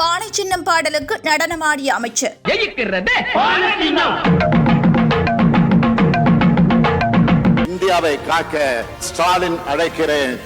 பானை சின்னம் பாடலுக்கு நடனமாடிய அமைச்சர். ஜெயிக்கிறது. இந்தியாவை காக்க ஸ்டாலின் அழைக்கிறேன்.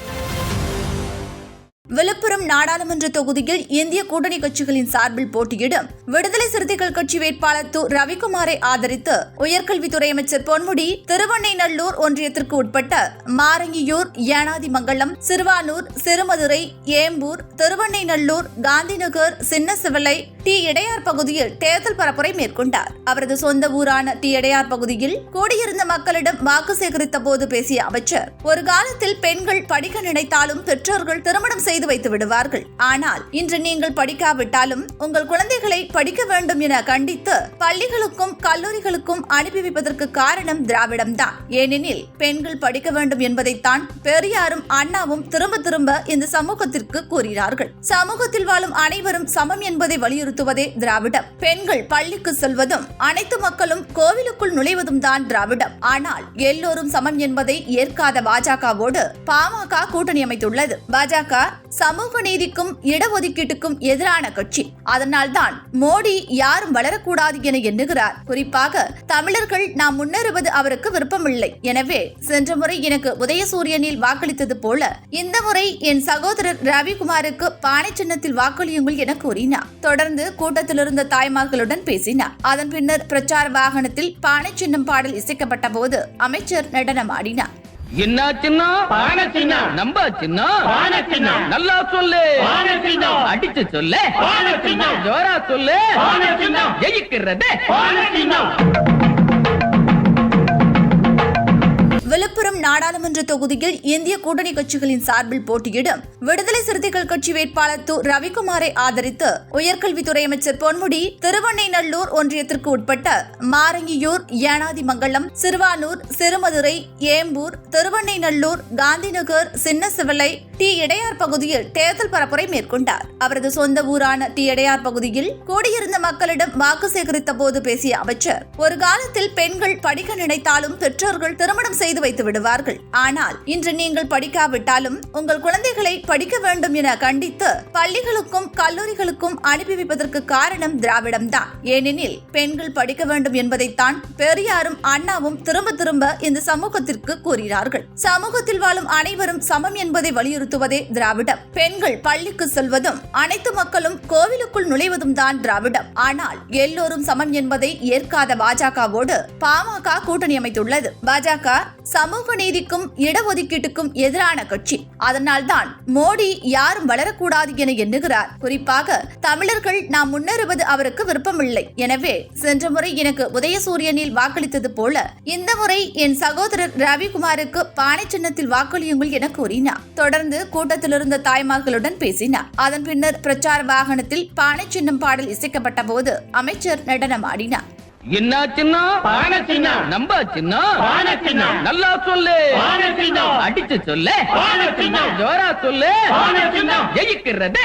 விழுப்புரம் நாடாளுமன்ற தொகுதியில் இந்திய கூட்டணி கட்சிகளின் சார்பில் போட்டியிடும் விடுதலை சிறுத்தைகள் கட்சி வேட்பாளர் து ரவிக்குமாரை ஆதரித்து உயர்கல்வித்துறை அமைச்சர் பொன்முடி திருவண்ணைநல்லூர் ஒன்றியத்திற்கு உட்பட்ட மாரங்கியூர் ஏனாதிமங்கலம் சிறுவானூர் சிறுமதுரை ஏம்பூர் திருவண்ணைநல்லூர் காந்திநகர் சின்ன சிவலை டி இடையார் பகுதியில் தேர்தல் பரப்புரை மேற்கொண்டார். அவரது சொந்த ஊரான டி இடையார் பகுதியில் கூடியிருந்த மக்களிடம் வாக்கு சேகரித்த போது பேசிய அமைச்சர் ஒரு காலத்தில் பெண்கள் படிக்க நினைத்தாலும் பெற்றோர்கள் திருமணம் செய்து வைத்து விடுவார்கள். ஆனால் இன்று நீங்கள் படிக்காவிட்டாலும் உங்கள் குழந்தைகளை படிக்க வேண்டும் என கண்டித்து பள்ளிகளுக்கும் கல்லூரிகளுக்கும் அனுப்பி வைப்பதற்கு காரணம் திராவிடம்தான். ஏனெனில் பெண்கள் படிக்க வேண்டும் என்பதைத்தான் பெரியாரும் அண்ணாவும் திரும்ப திரும்ப இந்த சமூகத்திற்கு கூறினார்கள். சமூகத்தில் வாழும் அனைவரும் சமம் என்பதை வலியுறுத்துவதே திராவிடம். பெண்கள் பள்ளிக்கு செல்வதும் அனைத்து மக்களும் கோவிலுக்குள் நுழைவதும் தான் திராவிடம். ஆனால் எல்லோரும் சமம் என்பதை ஏற்காத பாஜகவோடு பாமக கூட்டணி அமைத்துள்ளது. பாஜக சமூக நீதிக்கும் இடஒதுக்கீட்டுக்கும் எதிரான கட்சி. அதனால்தான் மோடி யாரும் வளரக்கூடாது என எண்ணுகிறார். குறிப்பாக தமிழர்கள் நாம் முன்னேறுவது அவருக்கு விருப்பமில்லை. எனவே சென்ற முறை எனக்கு உதயசூரியனில் வாக்களித்தது போல இந்த முறை என் சகோதரர் ரவிக்குமாருக்கு பானை சின்னத்தில் வாக்களியுங்கள் என கூறினார். தொடர்ந்து கூட்டத்தில் இருந்த தாய்மார்களுடன் பேசினார் அதன் பின்னர் பிரச்சார வாகனத்தில் பானை சின்னம் பாடல் இசைக்கப்பட்ட போது அமைச்சர் நடனமாடினார் என்ன சின்னம் பானை. நம்ப. நல்லா சொல்லு பானை. அடிச்சு சொல்லு பானை. ஜோரா சொல்லு பானை. ஜெயிக்கிறது விழுப்புரம் நாடாளுமன்ற தொகுதியில் இந்திய கூட்டணி கட்சிகளின் சார்பில் போட்டியிடும் விடுதலை சிறுத்தைகள் கட்சி வேட்பாளர் து ரவிக்குமாரை ஆதரித்து உயர்கல்வித்துறை அமைச்சர் பொன்முடி திருவண்ணைநல்லூர் ஒன்றியத்திற்கு உட்பட்ட மாரங்கியூர் ஏனாதிமங்கலம் சிறுவானூர் சிறுமதுரை ஏம்பூர் திருவண்ணைநல்லூர் காந்திநகர் சின்னசிவலை டி இடையார் பகுதியில் தேர்தல் பரப்புரை மேற்கொண்டார். அவரது சொந்த ஊரான டி இடையார் பகுதியில் கூடியிருந்த மக்களிடம் வாக்கு சேகரித்த போது பேசிய அமைச்சர் ஒரு காலத்தில் பெண்கள் படிக்க நினைத்தாலும் பெற்றோர்கள் திருமணம் செய்து வைத்து விடுவார்கள். ஆனால் இன்று நீங்கள் படிக்காவிட்டாலும் உங்கள் குழந்தைகளை படிக்க வேண்டும் என கண்டித்து பள்ளிகளுக்கும் கல்லூரிகளுக்கும் அனுப்பி வைப்பதற்கு காரணம் திராவிடம்தான். ஏனெனில் பெண்கள் படிக்க வேண்டும் என்பதைத்தான் பெரியாரும் அண்ணாவும் திரும்ப திரும்ப இந்த சமூகத்திற்கு கூறினார்கள். சமூகத்தில் வாழும் அனைவரும் சமம் என்பதை வலியுறுத்தி வலியுறுத்துவதே திராவிடம். பெண்கள் பள்ளிக்கு செல்வதும் அனைத்து மக்களும் கோவிலுக்குள் நுழைவதும் தான் திராவிடம். ஆனால் எல்லோரும் சமம் என்பதை ஏற்காத பாஜகவோடு பாமக கூட்டணி அமைத்துள்ளது. பாஜக சமூக நீதிக்கும் இடஒதுக்கீட்டுக்கும் எதிரான கட்சி. அதனால்தான் மோடி யாரும் வளரக்கூடாது என எண்ணுகிறார். குறிப்பாக தமிழர்கள் நாம் முன்னேறுவது அவருக்கு விருப்பமில்லை. எனவே சென்ற முறை எனக்கு உதயசூரியனில் வாக்களித்தது போல இந்த முறை என் சகோதரர் ரவிக்குமாருக்கு பானை சின்னத்தில் வாக்களியுங்கள் என கூறினார். தொடர்ந்து கூட்டத்தில் இருந்த தாய்மார்களுடன் பேசினார் அதன் பின்னர் பிரச்சார வாகனத்தில் பானை சின்னம் பாடல் இசைக்கப்பட்ட போது அமைச்சர் நடனமாடினார் என்ன சின்னம் பானை சின்னம். நம்ப பானை சின்னம். நல்லா சொல்லு பானை சின்னம். அடிச்சு சொல்லு பானை. ஜோரா சொல்லு பானை. ஜெயிக்கிறது